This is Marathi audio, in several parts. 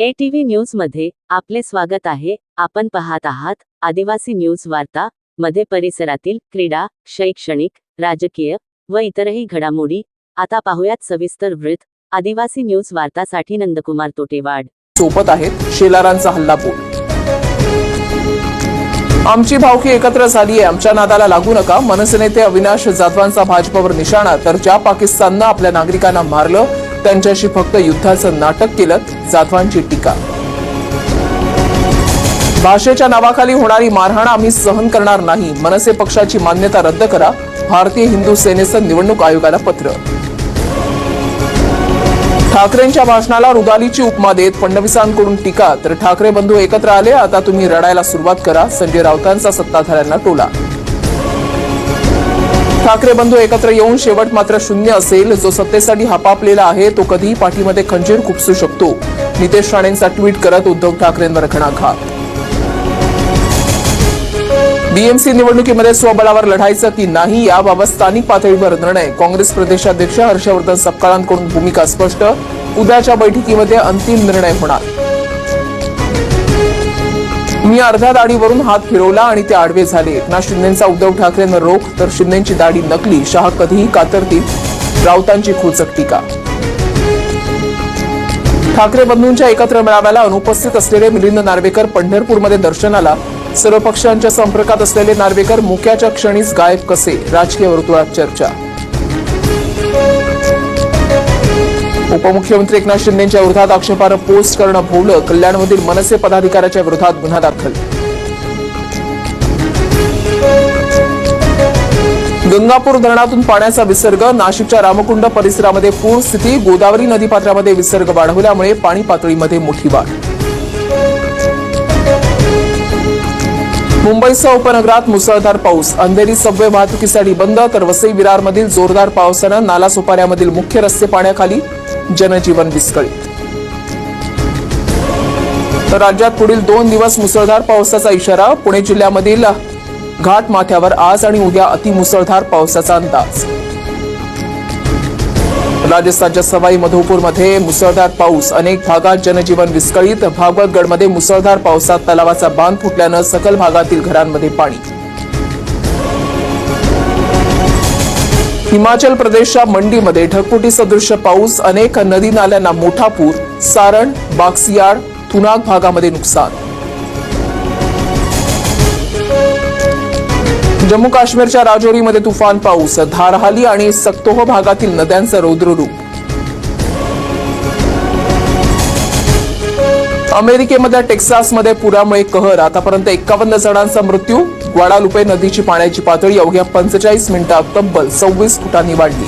एटीव्ही न्यूजमध्ये आपले स्वागत आहे. आपण पाहत आहात आदिवासी न्यूज वार्ता मध्ये परिसरातील क्रीडा शैक्षणिक राजकीय व इतरही घडामोडी. आता पाहुयात सविस्तर वृत्त. आदिवासी न्यूज वार्तासाठी नंदकुमार तोटेवाड. सोबत आहेत शेलारांचा हल्लापूर. आमची भावकी एकत्र झाली आहे आमच्या नादाला लागू नका. मनसेनेते अविनाश जाधवांचा भाजपावर निशाणा. तर ज्या पाकिस्ताननं आपल्या नागरिकांना मारलं त्यांच्याशी फक्त युद्धाचं नाटक केलं जाधवांची टीका. भाषेच्या नावाखाली होणारी मारहाण आम्ही सहन करणार नाही. मनसे पक्षाची मान्यता रद्द करा. भारतीय हिंदू सेनेचं निवडणूक आयोगाला पत्र. ठाकरेंच्या भाषणाला रुदालीची उपमा देत फडणवीसांकडून टीका. तर ठाकरे बंधू एकत्र आले आता तुम्ही रडायला सुरुवात करा. संजय राऊतांचा सत्ताधाऱ्यांना टोला. ठाकरे बंधू एकत्र येऊन शेवट मात्र शून्य असेल. जो सत्तेसाठी हापापलेला आहे तो कधीही पाठीमध्ये खंजीर खुपसू शकतो. नितेश राणेंचा ट्विट करत उद्धव ठाकरेंवर घणाघात. बीएमसी निवडणुकीमध्ये स्वबळावर लढायचं की नाही याबाबत स्थानिक पातळीवर निर्णय. काँग्रेस प्रदेशाध्यक्ष हर्षवर्धन सपकाळांकडून भूमिका स्पष्ट. उद्याच्या बैठकीमध्ये अंतिम निर्णय होणार. मी अर्ध्या दाढीवरून हात फिरवला आणि ते आडवे झाले. एकनाथ शिंदेचा उद्धव ठाकरेनं रोख तर शिंदेची दाढी नकली शहा कधीही कातरतील राऊतांची खोचक टीका ठाकरे बंधूंच्या एकत्र मेळाव्याला अनुपस्थित असलेले मिलिंद नार्वेकर पंढरपूरमध्ये दर्शनाला. सर्व पक्षांच्या संपर्कात असलेले नार्वेकर मुक्याच्या क्षणीच गायब कसे? राजकीय वर्तुळात चर्चा. उपमुख्यमंत्री एकनाथ शिंदेच्या विरोधात आक्षेपार्ह पोस्ट करणं भोवलं कल्याणमधील मनसे पदाधिकाऱ्याच्या विरोधात गुन्हा दाखल. गंगापूर धरणातून पाण्याचा विसर्ग नाशिकच्या रामकुंड परिसरामध्ये पूर स्थिती गोदावरी नदीपात्रामध्ये विसर्ग वाढवल्यामुळे पाणी पातळीमध्ये मोठी वाढ. मुंबईसह उपनगरात मुसळधार पाऊस. अंधेरी सबवे वाहतुकीसाठी बंद तर वसई विरारमधील जोरदार पावसानं नालासोपाऱ्यामधील मुख्य रस्ते पाण्याखाली जनजीवन विस्कळीत. तर राज्यात पुढील दोन दिवस मुसळधार पावसाचा इशारा पुणे जिल्ह्यामधील घाट माथ्यावर आज आणि उद्या अतिमुसळधार पावसाचा अंदाज. राजस्थानच्या सवाई मधोपूरमध्ये मुसळधार पाऊस अनेक भागात जनजीवन विस्कळीत. भागवतगडमध्ये मुसळधार पावसात तलावाचा बांध फुटल्यानं सकल भागातील घरांमध्ये पाणी हिमाचल प्रदेशच्या मंडीमध्ये ढगफुटी सदृश्य पाऊस अनेक नदी नाल्यांना मोठा पूर सारण बागसियाड थुनाग भागामध्ये नुकसान. जम्मू काश्मीरच्या राजौरीमध्ये तुफान पाऊस धारहाली आणि सक्तोह भागातील नद्यांचं रौद्ररूप अमेरिकेमधल्या टेक्सासमध्ये पुरामुळे कहर आतापर्यंत एकावन्न जणांचा मृत्यू वाडालुपे नदीची पाण्याची पातळी अवघ्या पंचेचाळीस मिनिटात तब्बल सव्वीस फुटांनी वाढली.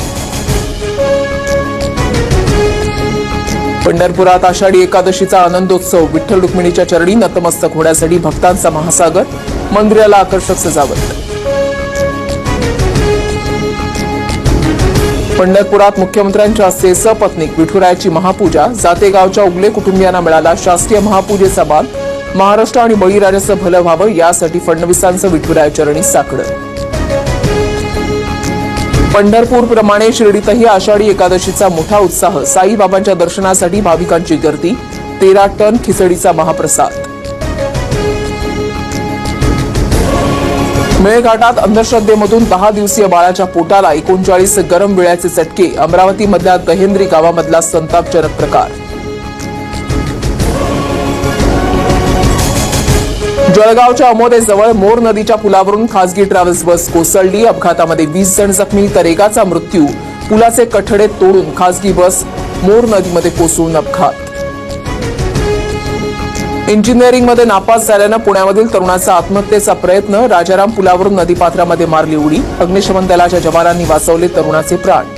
पंढरपुरात आषाढी एकादशीचा आनंदोत्सव. विठ्ठल रुक्मिणीच्या चरणी नतमस्तक होण्यासाठी भक्तांचा महासागर. मंदिराला आकर्षक सजावट. पंढरपुरात मुख्यमंत्र्यांच्या हस्ते सपत्नीक विठुरायाची महापूजा. जातेगावच्या उगले कुटुंबियांना मिळाला शासकीय महापूजेचा मान महाराष्ट्र आणि बळीराजाचं भलं व्हावं यासाठी फडणवीसांचं विठुराया चरणी साकडं. पंढरपूर प्रमाणे शिर्डीतही आषाढी एकादशीचा मोठा उत्साह. साईबाबांच्या दर्शनासाठी भाविकांची गर्दी तेरा टन खिचडीचा महाप्रसाद. मेळघाटात अंधश्रद्धेमधून दहा दिवसीय बाळाच्या पोटाला एकोणचाळीस गरम विळ्याचे चटके. अमरावतीमधल्या गहेंद्री गावामधला संतापजनक प्रकार. जळगावच्या अमोदेजवळ मोर नदीच्या पुलावरून खासगी ट्रॅव्हल्स बस कोसळली. अपघातामध्ये वीस जण जखमी तर एकाचा मृत्यू. पुलाचे कठडे तोडून खासगी बस मोर नदीमध्ये कोसळून अपघात. इंजिनिअरिंगमध्ये नापास झाल्यानं पुण्यामधील तरुणाचा आत्महत्येचा प्रयत्न. राजाराम पुलावरून नदीपात्रामध्ये मारली उडी. अग्निशमन दलाच्या जवानांनी वाचवले तरुणाचे प्राण.